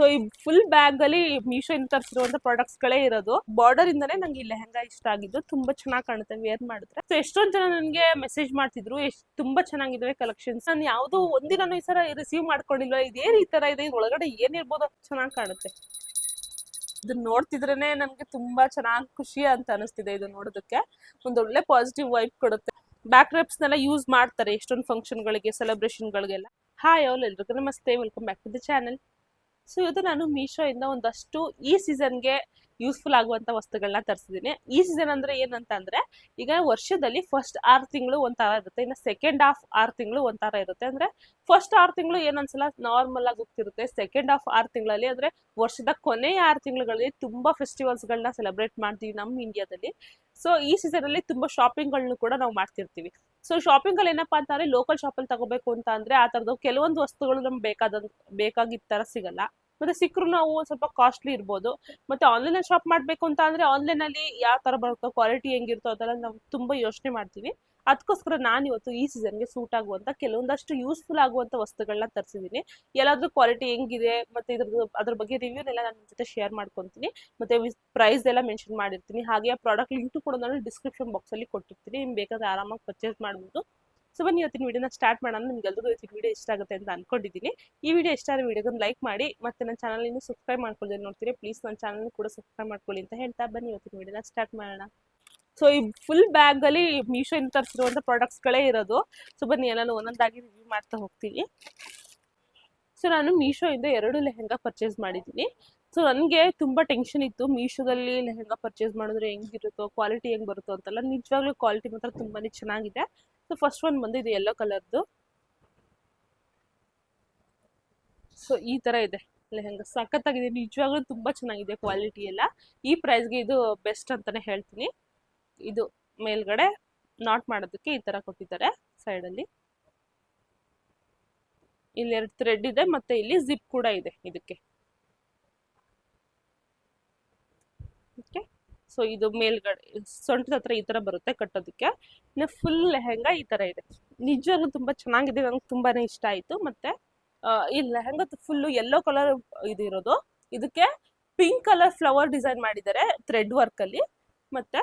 So ಈ full bag ಅಲ್ಲಿ ಮೀಶೋ ಇಂದ ತರಿಸಿರುವಂತ ಪ್ರಾಡಕ್ಟ್ಸ್ ಗಳೇ ಇರೋದು. ಬಾರ್ಡರ್ ಇಂದಾನೆ ನಂಗೆ ಈ ಲೆಹಂಗಾ ಇಷ್ಟ ಆಗಿದ್ದು. ತುಂಬಾ ಚೆನ್ನಾಗಿ ಕಾಣುತ್ತೆ ವೇರ್ ಮಾಡಿದ್ರೆ. ಸೊ ಎಷ್ಟೊಂದ್ ಜನ ನನಗೆ ಮೆಸೇಜ್ ಮಾಡ್ತಿದ್ರು. ಎಷ್ಟು ತುಂಬಾ ಚೆನ್ನಾಗಿದಾವೆ ಕಲೆಕ್ಷನ್ಸ್ ನಾನು ಯಾವ್ದು ಒಂದಿನ ಈ ಸಲ ರಿಸೀವ್ ಮಾಡ್ಕೊಂಡಿಲ್ವಾ? ಇದೇನ್ ಈ ತರ ಇದೆ. ಒಳಗಡೆ ಒಳಗಡೆ ಏನಿರ್ಬೋದು ಚೆನ್ನಾಗಿ ಕಾಣುತ್ತೆ. ಇದನ್ನ ನೋಡ್ತಿದ್ರೇನೆ ನನ್ಗೆ ತುಂಬಾ ಚೆನ್ನಾಗಿ ಖುಷಿ ಅಂತ ಅನಿಸ್ತಿದೆ ಇದು ನೋಡೋದಕ್ಕೆ. ಒಂದೊಳ್ಳೆ ಪಾಸಿಟಿವ್ ವೈಬ್ ಕೊಡುತ್ತೆ. ಬ್ಯಾಕ್ ನೆಲ್ಲ ಯೂಸ್ ಮಾಡ್ತಾರೆ ಎಷ್ಟೊಂದು ಫಂಕ್ಷನ್ಗಳಿಗೆ ಸೆಲೆಬ್ರೇಷನ್ಗಳಿಗೆಲ್ಲ ಹಾಯ್ ಆಲ್ ಎಲ್ರಿಗೂ. ನಮಸ್ತೆ. Welcome back to the channel so ಇವತ್ತು ನಾನು ಮೀಶೋ ಇಂದ ಒಂದಷ್ಟು ಈ ಸೀಸನ್ಗೆ ಯೂಸ್ಫುಲ್ ಆಗುವಂತ ವಸ್ತುಗಳನ್ನ ತರಿಸಿದ್ದೀನಿ. ಈ ಸೀಸನ್ ಅಂದ್ರೆ ಏನಂತ ಅಂದ್ರೆ ಈಗ ವರ್ಷದಲ್ಲಿ ಫಸ್ಟ್ ಆರು ತಿಂಗಳು ಒಂಥರ ಇರುತ್ತೆ. ಇನ್ನು ಸೆಕೆಂಡ್ ಹಾಫ್ ಆರು ತಿಂಗಳು ಒಂಥರ ಇರುತ್ತೆ. ಅಂದ್ರೆ ಫಸ್ಟ್ ಆರು ತಿಂಗಳು ಏನನ್ಸಲ್ಲ ನಾರ್ಮಲ್ ಆಗಿ ಹೋಗ್ತಿರುತ್ತೆ. ಸೆಕೆಂಡ್ ಹಾಫ್ ಆರು ತಿಂಗಳಲ್ಲಿ ಅಂದ್ರೆ ವರ್ಷದ ಕೊನೆಯ ಆರು ತಿಂಗಳುಗಳಲ್ಲಿ ತುಂಬಾ ಫೆಸ್ಟಿವಲ್ಸ್ ಗಳನ್ನ ಸೆಲೆಬ್ರೇಟ್ ಮಾಡ್ತೀವಿ ನಮ್ಮ ಇಂಡಿಯಾದಲ್ಲಿ ಸೊ ಈ ಸೀಸನ್ ಅಲ್ಲಿ ತುಂಬಾ ಶಾಪಿಂಗ್ಗಳನ್ನು ಕೂಡ ನಾವು ಮಾಡ್ತಿರ್ತೀವಿ. ಸೊ ಶಾಪಿಂಗ್ ಅಲ್ಲಿ ಏನಪ್ಪಾ ಅಂತಂದ್ರೆ ಲೋಕಲ್ ಶಾಪ್ ಅಲ್ಲಿ ತಗೋಬೇಕು ಅಂತ ಅಂದ್ರೆ ಆ ತರದ್ದು ಕೆಲವೊಂದು ವಸ್ತುಗಳು ನಮ್ಗೆ ಬೇಕಾದ ಬೇಕಾಗಿದ್ದ ತರ ಸಿಗಲ್ಲ. ಮತ್ತೆ ಸಿಕ್ಕರು ನಾವು ಸ್ವಲ್ಪ ಕಾಸ್ಟ್ಲಿ ಇರ್ಬೋದು. ಮತ್ತೆ ಆನ್ಲೈನ್ ಅಲ್ಲಿ ಶಾಪ್ ಮಾಡ್ಬೇಕು ಅಂತ ಅಂದ್ರೆ ಆನ್ಲೈನ್ ಅಲ್ಲಿ ಯಾವ ತರ ಬರುತ್ತೋ ಕ್ವಾಲಿಟಿ ಹೆಂಗಿರುತ್ತೋ ಅದೆಲ್ಲ ನಾವು ತುಂಬಾ ಯೋಚನೆ ಮಾಡ್ತೀವಿ. ಅದಕ್ಕೋಸ್ಕರ ನಾನು ಇವತ್ತು ಈ ಸೀಸನ್ಗೆ ಸೂಟ್ ಆಗುವಂತ ಕೆಲವೊಂದಷ್ಟು ಯೂಸ್ಫುಲ್ ಆಗುವಂತ ವಸ್ತುಗಳನ್ನ ತರಿಸಿದೀನಿ. ಎಲ್ಲಾದ್ರೂ ಕ್ವಾಲಿಟಿ ಹೆಂಗಿದೆ, ಮತ್ತೆ ಇದ್ರದ್ದು ಅದ್ರ ಬಗ್ಗೆ ರಿವ್ಯೂ ಎಲ್ಲ ನನ್ನ ಜೊತೆ ಶೇರ್ ಮಾಡ್ಕೊಂತೀನಿ. ಮತ್ತೆ ಪ್ರೈಸ್ ಎಲ್ಲ ಮೆನ್ಷನ್ ಮಾಡಿರ್ತೀನಿ. ಹಾಗೆ ಆ ಪ್ರಾಡಕ್ಟ್ ಲಿಂಕ್ ಕೂಡ ನಾನು ಡಿಸ್ಕ್ರಿಪ್ಷನ್ ಬಾಕ್ಸ್ ಅಲ್ಲಿ ಕೊಟ್ಟಿರ್ತೀನಿ. ನಿಮ್ಗೆ ಬೇಕಾದ್ರೆ ಆರಾಮಾಗಿ ಪರ್ಚೇಸ್ ಮಾಡ್ಬೋದು. ಸೊ ಬನ್ನಿ, ಇವತ್ತಿನ ವಿಡಿಯೋನ ಸ್ಟಾರ್ಟ್ ಮಾಡೋಣ. ನಿಮ್ಗೆ ಎಲ್ರಿಗೂ ಇವತ್ತಿನ ವಿಡಿಯೋ ಇಷ್ಟ ಆಗುತ್ತೆ ಅಂತ ಅನ್ಕೊಂಡಿದ್ದೀನಿ. ಈ ವಿಡಿಯೋ ಇಷ್ಟ ಆದ ವಿಡಿಯೋಗೊಂದು ಲೈಕ್ ಮಾಡಿ, ಮತ್ತೆ ನನ್ನ ಚಾನಲ್ ಇನ್ನೂ ಸಬ್ಸ್ಕ್ರೈಬ್ ಮಾಡ್ಕೊಳ್ಳಿ ನೋಡ್ತೀರಿ. ಪ್ಲೀಸ್ ನನ್ನ ಚಾನಲ್ ಕೂಡ ಸಬ್ಸ್ಕ್ರೈಬ್ ಮಾಡ್ಕೊಳ್ಳಿ ಅಂತ ಹೇಳ್ತಾ ಬನ್ನಿ. ಇವತ್ತಿನ ವಿಡಿಯೋನ ಸ್ಟಾರ್ಟ್ ಮಾಡೋಣ. ಸೊ ಈ ಫುಲ್ ಬ್ಯಾಗ್ ಅಲ್ಲಿ ಮೀಶೋ ಇಂದ ತರಿಸಿರುವಂತ ಪ್ರಾಡಕ್ಟ್ಸ್ ಗಳೇ ಇರೋದು. ಸೊ ಬನ್ನಿ, ಎಲ್ಲಾನು ಒಂದೊಂದಾಗಿ ರಿವ್ಯೂ ಮಾಡ್ತಾ ಹೋಗ್ತೀನಿ. ಸೊ ನಾನು ಮೀಶೋ ಇಂದ ಎರಡು ಲೆಹೆಂಗಾ ಪರ್ಚೇಸ್ ಮಾಡಿದ್ದೀನಿ. ಸೊ ನನಗೆ ತುಂಬಾ ಟೆನ್ಷನ್ ಇತ್ತು. ಮೀಶೋದಲ್ಲಿ ಲೆಹೆಂಗಾ ಪರ್ಚೇಸ್ ಮಾಡಿದ್ರೆ ಹೆಂಗಿರುತ್ತೋ ಕ್ವಾಲಿಟಿ ಹೆಂಗ್ ಬರುತ್ತೋ ಅಂತೆಲ್ಲ ನಿಜವಾಗ್ಲೂ ಕ್ವಾಲಿಟಿ ಮಾತ್ರ ತುಂಬಾನೇ ಚೆನ್ನಾಗಿದೆ. ಸೊ ಫಸ್ಟ್ ಒನ್ ಬಂದು ಇದು ಕಲರ್ದು ಸೊ ಈ ತರ ಇದೆ. ಲೆಹಂಗಾ ಸಖತ್ತಾಗಿದೆ. ನಿಜವಾಗ್ಲೂ ತುಂಬಾ ಚೆನ್ನಾಗಿದೆ ಕ್ವಾಲಿಟಿ ಎಲ್ಲ. ಈ ಪ್ರೈಸ್ಗೆ ಇದು ಬೆಸ್ಟ್ ಅಂತಾನೆ ಹೇಳ್ತೀನಿ. ಇದು ಮೇಲ್ಗಡೆ ನಾಟ್ ಮಾಡೋದಕ್ಕೆ ಈ ತರ ಕೊಟ್ಟಿದ್ದಾರೆ ಸೈಡ್ ಅಲ್ಲಿ. ಇಲ್ಲಿ ಎರಡು ಥ್ರೆಡ್ ಇದೆ ಮತ್ತೆ ಇಲ್ಲಿ ಜಿಪ್ ಕೂಡ ಇದೆ ಇದಕ್ಕೆ. ಓಕೆ ಸೊ ಇದು ಮೇಲ್ಗಡೆ, ಸೊಂಟದ ಹತ್ರ ಈ ತರ ಬರುತ್ತೆ ಕಟ್ಟೋದಕ್ಕೆ. ಇನ್ನು ಫುಲ್ ಲೆಹೆಂಗಾ ಈ ತರ ಇದೆ. ನಿಜವಾಗ್ಲೂ ತುಂಬಾ ಚೆನ್ನಾಗಿದೆ, ನಂಗೆ ತುಂಬಾನೇ ಇಷ್ಟ ಆಯ್ತು. ಮತ್ತೆ ಈ ಲೆಹೆಂಗಾ ಫುಲ್ಲು ಯೆಲ್ಲೋ ಕಲರ್ ಇದು ಇರೋದು. ಇದಕ್ಕೆ ಪಿಂಕ್ ಕಲರ್ ಫ್ಲವರ್ ಡಿಸೈನ್ ಮಾಡಿದ್ದಾರೆ ಥ್ರೆಡ್ ವರ್ಕ್ ಅಲ್ಲಿ. ಮತ್ತೆ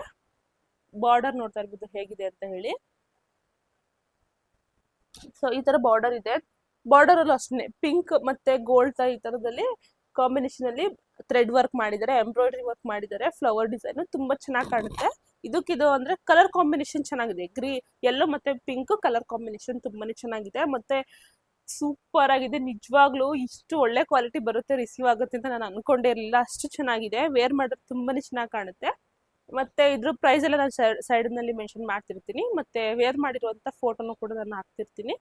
ಬಾರ್ಡರ್ ನೋಡ್ತಾ ಇರ್ಬೋದು ಹೇಗಿದೆ ಅಂತ ಹೇಳಿ. ಸೊ ಈ ತರ ಬಾರ್ಡರ್ ಇದೆ. ಬಾರ್ಡರ್ ಅಲ್ಲೂ ಅಷ್ಟೇ ಪಿಂಕ್ ಮತ್ತೆ ಗೋಲ್ಡ್ ಈ ತರದಲ್ಲಿ ಕಾಂಬಿನೇಷನ್ ಅಲ್ಲಿ ಥ್ರೆಡ್ ವರ್ಕ್ ಮಾಡಿದ್ದಾರೆ, ಎಂಬ್ರಾಯ್ಡ್ರಿ ವರ್ಕ್ ಮಾಡಿದ್ದಾರೆ, ಫ್ಲವರ್ ಡಿಸೈನ್ ತುಂಬಾ ಚೆನ್ನಾಗಿ ಕಾಣುತ್ತೆ. ಇದಕ್ಕಿದು ಅಂದ್ರೆ ಕಲರ್ ಕಾಂಬಿನೇಷನ್ ಚೆನ್ನಾಗಿದೆ. ಗ್ರೀ, ಎಲ್ಲೋ ಮತ್ತೆ ಪಿಂಕ್ ಕಲರ್ ಕಾಂಬಿನೇಷನ್ ತುಂಬಾನೇ ಚೆನ್ನಾಗಿದೆ. ಮತ್ತೆ ಸೂಪರ್ ಆಗಿದೆ. ನಿಜವಾಗ್ಲೂ ಇಷ್ಟು ಒಳ್ಳೆ ಕ್ವಾಲಿಟಿ ಬರುತ್ತೆ, ರಿಸೀವ್ ಆಗುತ್ತೆ ಅಂತ ನಾನು ಅನ್ಕೊಂಡೇ ಇರಲಿಲ್ಲ. ಅಷ್ಟು ಚೆನ್ನಾಗಿದೆ. ವೇರ್ ಮಾಡಿದ್ರೆ ತುಂಬಾನೇ ಚೆನ್ನಾಗಿ ಕಾಣುತ್ತೆ. ಮತ್ತೆ ಇದ್ರ ಪ್ರೈಸ್ ಎಲ್ಲ ನಾನು ಸೈಡ್ನಲ್ಲಿ ಮೆನ್ಷನ್ ಮಾಡ್ತಿರ್ತೀನಿ. ಮತ್ತೆ ವೇರ್ ಮಾಡಿರುವಂತ ಫೋಟೋನು ಕೂಡ ನಾನು ಹಾಕ್ತಿರ್ತೀನಿ.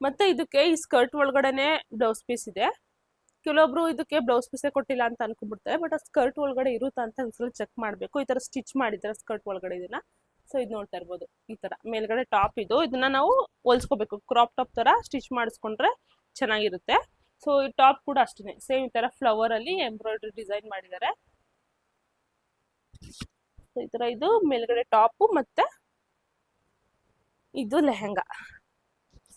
ಮತ್ತೆ ಇದಕ್ಕೆ ಈ ಸ್ಕರ್ಟ್ ಒಳಗಡೆನೆ ಬ್ಲೌಸ್ ಪೀಸ್ ಇದೆ. ಕೆಲವೊಬ್ರು ಇದಕ್ಕೆ ಬ್ಲೌಸ್ ಪೀಸೇ ಕೊಟ್ಟಿಲ್ಲ ಅಂತ ಅನ್ಕೊಂಡ್ಬಿಡ್ತಾರೆ ಬಟ್ ಆ ಸ್ಕರ್ಟ್ ಒಳಗಡೆ ಇರುತ್ತಾ ಅಂತ ಒಂದ್ಸಲ ಚೆಕ್ ಮಾಡಬೇಕು. ಈ ತರ ಸ್ಟಿಚ್ ಮಾಡಿದ್ದಾರೆ ಸ್ಕರ್ಟ್ ಒಳಗಡೆ ಇದನ್ನ. ಸೊ ಇದು ನೋಡ್ತಾ ಇರ್ಬೋದು. ಈ ತರ. ಮೇಲ್ಗಡೆ ಟಾಪ್ ಇದು. ಇದನ್ನ ನಾವು ಹೊಲ್ಸ್ಕೋಬೇಕು. ಕ್ರಾಪ್ ಟಾಪ್ ತರ ಸ್ಟಿಚ್ ಮಾಡಿಸ್ಕೊಂಡ್ರೆ ಚೆನ್ನಾಗಿರುತ್ತೆ. ಸೊ ಈ ಟಾಪ್ ಕೂಡ ಅಷ್ಟೇ ಸೇಮ್ ಈ ತರ ಫ್ಲವರ್ ಅಲ್ಲಿ ಎಂಬ್ರಾಯ್ಡ್ರಿ ಡಿಸೈನ್ ಮಾಡಿದ್ದಾರೆ. ಸೊ ಈ ತರ ಇದು. ಮೇಲ್ಗಡೆ ಟಾಪ್ ಮತ್ತೆ ಇದು ಲೆಹಂಗಾ.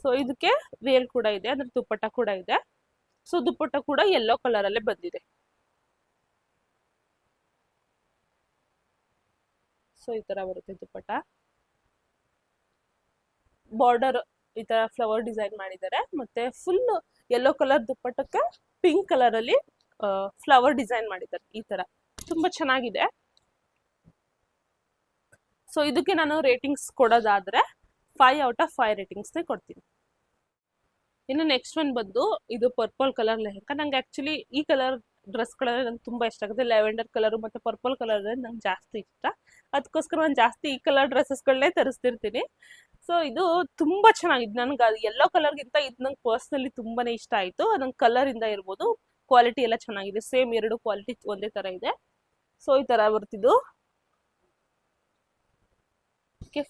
ಸೊ ಇದಕ್ಕೆ ವೇಲ್ ಕೂಡ ಇದೆ. ಅದ್ರ ದುಪ್ಪಟ್ಟ ಕೂಡ ಇದೆ. ಸೊ ದುಪ್ಪಟ್ಟ ಕೂಡ ಎಲ್ಲೋ ಕಲರ್ ಅಲ್ಲೇ ಬಂದಿದೆ. ಸೊ ಈ ತರ ಬರುತ್ತೆ ದುಪ್ಪಟ್ಟ. ಬಾರ್ಡರ್ ಈ ತರ ಫ್ಲವರ್ ಡಿಸೈನ್ ಮಾಡಿದ್ದಾರೆ. ಮತ್ತೆ ಫುಲ್ ಯೆಲ್ಲೋ ಕಲರ್ ದುಪ್ಪಟ್ಟಕ್ಕೆ ಪಿಂಕ್ ಕಲರ್ ಅಲ್ಲಿ ಫ್ಲವರ್ ಡಿಸೈನ್ ಮಾಡಿದ್ದಾರೆ ಈ ತರ. ತುಂಬಾ ಚೆನ್ನಾಗಿದೆ. ಸೊ ಇದಕ್ಕೆ ನಾನು ratings ಕೊಡೋದಾದ್ರೆ five out of five ratings ಕೊಡ್ತೀನಿ. ಇನ್ನು ನೆಕ್ಸ್ಟ್ ಒನ್ ಬಂದು ಇದು ಪರ್ಪಲ್ ಕಲರ್ ಲೆಹಂಗಾ. ನಂಗೆ ಆಕ್ಚುಲಿ ಈ ಕಲರ್ ಡ್ರೆಸ್ ಕಲರ್ ನಂಗೆ ತುಂಬಾ ಇಷ್ಟ ಆಗುತ್ತೆ. ಲ್ಯಾವೆಂಡರ್ ಕಲರ್ ಮತ್ತೆ ಪರ್ಪಲ್ ಕಲರ್ ನಂಗೆ ಜಾಸ್ತಿ ಇಷ್ಟ. ಅದಕ್ಕೋಸ್ಕರ ನಾನು ಜಾಸ್ತಿ ಈ ಕಲರ್ ಡ್ರೆಸ್ಸಸ್ಗಳನ್ನೇ ತರಿಸ್ತಿರ್ತೀನಿ. ಸೊ ಇದು ತುಂಬಾ ಚೆನ್ನಾಗಿದೆ. ನನ್ಗೆ ಅದು ಎಲ್ಲೋ ಕಲರ್ಗಿಂತ ಇದು ನಂಗೆ ಪರ್ಸ್ನಲಿ ತುಂಬಾನೇ ಇಷ್ಟ ಆಯ್ತು. ನಂಗೆ ಕಲರಿಂದ ಇರ್ಬೋದು. ಕ್ವಾಲಿಟಿ ಎಲ್ಲ ಚೆನ್ನಾಗಿದೆ. ಸೇಮ್ ಎರಡು ಕ್ವಾಲಿಟಿ ಒಂದೇ ತರ ಇದೆ. ಸೊ ಈ ತರ ಬರ್ತಿದ್ದು.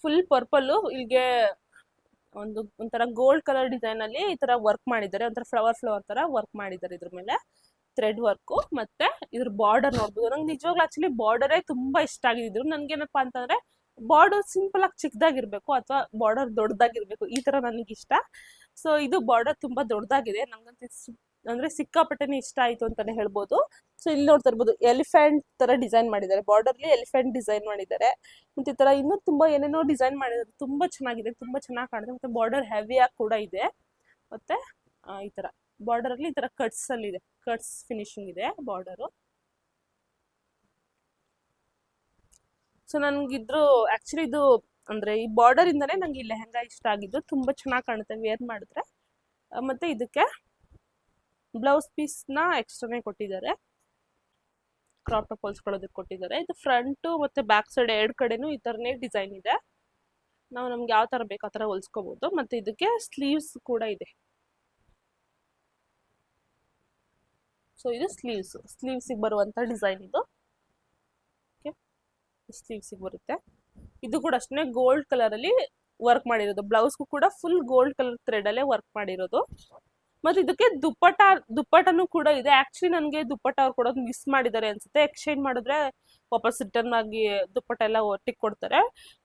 ಫುಲ್ ಪರ್ಪಲ್ಲು ಇಲ್ಲಿಗೆ ಒಂದು ಒಂಥರ ಗೋಲ್ಡ್ ಕಲರ್ ಡಿಸೈನ್ ಅಲ್ಲಿ ಈ ತರ ವರ್ಕ್ ಮಾಡಿದ್ದಾರೆ. ಒಂಥರ ಫ್ಲವರ್ ಫ್ಲವರ್ ತರ ವರ್ಕ್ ಮಾಡಿದ್ದಾರೆ ಇದ್ರ ಮೇಲೆ. ಥ್ರೆಡ್ ವರ್ಕು ಮತ್ತೆ ಇದ್ರ ಬಾರ್ಡರ್ ನೋಡ್ಬೋದು. ನಂಗೆ ನಿಜವಾಗ್ಲೂ ಆಕ್ಚುಲಿ ಬಾರ್ಡರೇ ತುಂಬಾ ಇಷ್ಟ ಆಗಿದ್ರು ನನ್ಗೇನಪ್ಪಾ ಅಂತಂದ್ರೆ ಬಾರ್ಡರ್ ಸಿಂಪಲ್ ಆಗಿ ಚಿಕ್ಕದಾಗಿರ್ಬೇಕು ಅಥವಾ ಬಾರ್ಡರ್ ದೊಡ್ಡದಾಗಿರ್ಬೇಕು ಈ ತರ ನನಗೆ ಇಷ್ಟ. ಸೊ ಇದು ಬಾರ್ಡರ್ ತುಂಬಾ ದೊಡ್ಡದಾಗಿದೆ ನಂಗಂತೂ ಅಂದ್ರೆ ಸಿಕ್ಕಾಪಟ್ಟೆನೆ ಇಷ್ಟ ಆಯ್ತು ಅಂತಾನೆ ಹೇಳ್ಬೋದು. ಸೊ ಇಲ್ಲಿ ನೋಡ್ತಾ ಇರ್ಬೋದು, ಎಲಿಫೆಂಟ್ ತರ ಡಿಸೈನ್ ಮಾಡಿದ್ದಾರೆ. ಬಾರ್ಡರ್ಲಿ ಎಲಿಫೆಂಟ್ ಡಿಸೈನ್ ಮಾಡಿದ್ದಾರೆ. ಮತ್ತೆ ಈ ತರ ಇನ್ನೂ ತುಂಬಾ ಏನೇನೋ ಡಿಸೈನ್ ಮಾಡಿದ್ದಾರೆ. ತುಂಬಾ ಚೆನ್ನಾಗಿದೆ, ತುಂಬಾ ಚೆನ್ನಾಗಿ ಕಾಣುತ್ತೆ ಮತ್ತೆ ಬಾರ್ಡರ್ ಹೆವಿಯಾಗಿ ಕೂಡ ಇದೆ. ಮತ್ತೆ ಈ ತರ. ಬಾರ್ಡರ್ ಅಲ್ಲಿ ಈ ತರ ಕಟ್ಸ್ ಅಲ್ಲಿ ಇದೆ. ಕಟ್ಸ್ ಫಿನಿಶಿಂಗ್ ಇದೆ ಬಾರ್ಡರು. ಸೊ ನನ್ಗಿದ್ರು ಆಕ್ಚುಲಿ ಇದು ಅಂದ್ರೆ ಈ ಬಾರ್ಡರ್ ಇಂದಾನೆ ನಂಗೆ ಈ ಲೆಹೆಂಗಾ ಇಷ್ಟ ಆಗಿದ್ದು. ತುಂಬಾ ಚೆನ್ನಾಗಿ ಕಾಣುತ್ತೆ. ವೇರ್ ಮಾಡಿದ್ರೆ. ಮತ್ತೆ ಇದಕ್ಕೆ ಬ್ಲೌಸ್ ಪೀಸ್ನ ಎಕ್ಸ್ಟ್ರಾನೇ ಕೊಟ್ಟಿದ್ದಾರೆ. ಕ್ರಾಪ್ ಟಾಪ್ ಹೊಲ್ಸ್ಕೊಳ್ಳೋದಕ್ಕೆ ಕೊಟ್ಟಿದ್ದಾರೆ. ಇದು ಫ್ರಂಟ್ ಮತ್ತೆ ಬ್ಯಾಕ್ ಸೈಡ್ ಎರಡು ಕಡೆನೂ ಈ ಥರನೇ ಡಿಸೈನ್ ಇದೆ. ನಾವು ನಮ್ಗೆ ಯಾವ ತರ ಬೇಕು ಆ ತರ ಹೊಲ್ಸ್ಕೋಬಹುದು ಮತ್ತೆ ಇದಕ್ಕೆ ಸ್ಲೀವ್ಸ್ ಕೂಡ ಇದೆ. ಸೊ ಇದು ಸ್ಲೀವ್ಸ್. ಸ್ಲೀವ್ಸಿಗೆ ಬರುವಂತ ಡಿಸೈನ್ ಇದು. ಓಕೆ ಸ್ಲೀವ್ಸಿಗೆ ಬರುತ್ತೆ. ಇದು ಕೂಡ ಅಷ್ಟೇ ಗೋಲ್ಡ್ ಕಲರ್ ಅಲ್ಲಿ ವರ್ಕ್ ಮಾಡಿರೋದು. ಬ್ಲೌಸ್ಗೂ ಕೂಡ ಫುಲ್ ಗೋಲ್ಡ್ ಕಲರ್ ಥ್ರೆಡ್ ಅಲ್ಲೇ ವರ್ಕ್ ಮಾಡಿರೋದು. ಮತ್ತೆ ಇದಕ್ಕೆ ದುಪ್ಪಟ ದುಪ್ಪಟನೂ ಕೂಡ ಇದೆ. ಆಕ್ಚುಲಿ ನನಗೆ ದುಪ್ಪಟ ಅವ್ರು ಕೊಡೋದು ಮಿಸ್ ಮಾಡಿದ್ದಾರೆ ಅನ್ಸುತ್ತೆ. ಎಕ್ಸ್ಚೇಂಜ್ ಮಾಡಿದ್ರೆ ವಾಪಸ್ ರಿಟರ್ನ್ ಆಗಿ ದುಪ್ಪಟ ಎಲ್ಲ ಒಟ್ಟಿಗೆ ಕೊಡ್ತಾರೆ.